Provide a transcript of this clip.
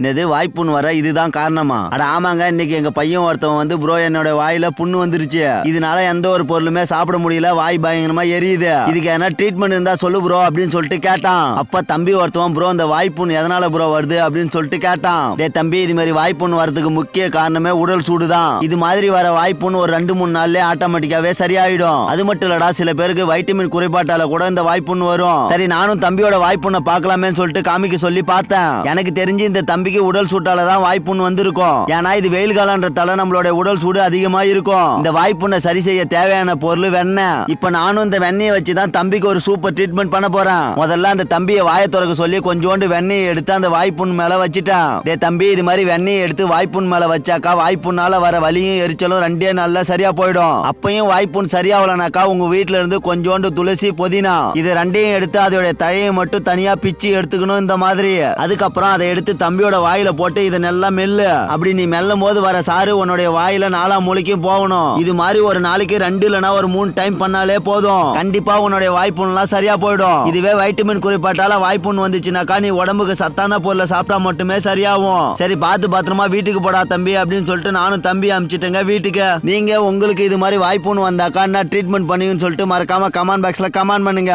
என்னது வாய்ப்புன்னு வர இதுதான் காரணமா? அட ஆமாங்க இன்னைக்கு எங்க பையன் ஒருத்தவன் வந்து ப்ரோ என்னோட வாயில புண்ணு வந்துருச்சு. இதனால எந்த ஒரு பொருளுமே சாப்பிட முடியல வாய் பயங்கரமா எரியுது. இதுக்கு எதனா ட்ரீட்மெண்ட் இருந்தா சொல்லு ப்ரோ அப்படின்னு சொல்லிட்டு கேட்டான். அப்ப தம்பி ஒருத்தவன் ப்ரோ இந்த வாய்ப்புண்ணு எதனால ப்ரோ வருது? அப்படின்னு சொல்லிட்டு கேட்டான். டே தம்பி இது மாதிரி வாய்ப்புண்ணு வரதுக்கு முக்கிய காரணமே உடல் சூடு தான் இது மாதிரி வர வாய்ப்புண்ணு ஒரு ரெண்டு மூணு நாள்லயே ஆட்டோமேட்டிக்காவே சரியாயிடும். அது மட்டும் இல்லடா சில பேருக்கு வைட்டமின் குறைபாட்டால கூட இந்த வாய்ப்புண் வரும். சரி நானும் தம்பியோட வாய்ப்புண்ணை பார்க்கலாமேன்னு சொல்லிட்டு காமிக்க சொல்லி பார்த்தேன். எனக்கு தெரிஞ்சு இந்த தம்பி தம்பிக்கு உடல் சூட்டால தான் வாய்ப்புண் வந்திருக்கும். ஏன்னா இது வெயில் காலன்றதால நம்மளோட உடல் சூடு அதிகமா இருக்கும் இந்த வாய்ப்புண்ணை சரி செய்ய தேவையான பொருள் வெண்ணெய். இப்ப நானும் இந்த வெண்ணெயை வச்சு தான் தம்பிக்கு ஒரு சூப்பர் ட்ரீட்மெண்ட் பண்ண போறேன். முதல்ல அந்த தம்பியை வாயை திறக்க சொல்லி கொஞ்சோண்டு வெண்ணெயை எடுத்து அந்த வாய்ப்புண் மேல வச்சுட்டேன். டே தம்பி இது மாதிரி வெண்ணெயை எடுத்து வாய்ப்புண் மேல வச்சாக்கா வாய்ப்புண்ணால வர வலியும் எரிச்சலும் ரெண்டே நாள்ல சரியா போயிடும். அப்பயும் வாய்ப்புண் சரியாகலனாக்கா உங்க வீட்டுல இருந்து கொஞ்சோண்டு துளசி புதினா இது ரெண்டையும் எடுத்து அதோட தழையை மட்டும் தனியா பிச்சு எடுத்துக்கணும் இந்த மாதிரி. அதுக்கப்புறம் அதை எடுத்து தம்பியோட வாயில போட்டு இதை நல்லா மெல்லு. அப்படி நீ மெல்லும் போது வர சாரு உன்னுடைய வாயில நாலா மூலைக்கும் போகணும். இது மாதிரி ஒரு நாளைக்கு ரெண்டு இல்லைன்னா ஒரு மூணு டைம் பண்ணாலே போதும். கண்டிப்பா உன்னுடைய வாய்ப்புலாம் சரியா போயிடும். இதுவே வைட்டமின் குறிப்பாட்டால வாய்ப்புண் வந்துச்சுனாக்கா நீ உடம்புக்கு சத்தான பொருளை சாப்பிட்டா மட்டுமே சரியாகும். சரி பார்த்து பத்திரமா வீட்டுக்கு போடா தம்பி அப்படின்னு சொல்லிட்டு நானும் தம்பி அனுப்பிச்சிட்டேங்க வீட்டுக்கு. நீங்க உங்களுக்கு இது மாதிரி வாய்ப்புண் வந்தாக்கா என்ன ட்ரீட்மெண்ட் பண்ணுவீங்கன்னு சொல்லிட்டு மறக்காம கமெண்ட் பாக்ஸ்ல கமெண்ட் பண்ணுங்க.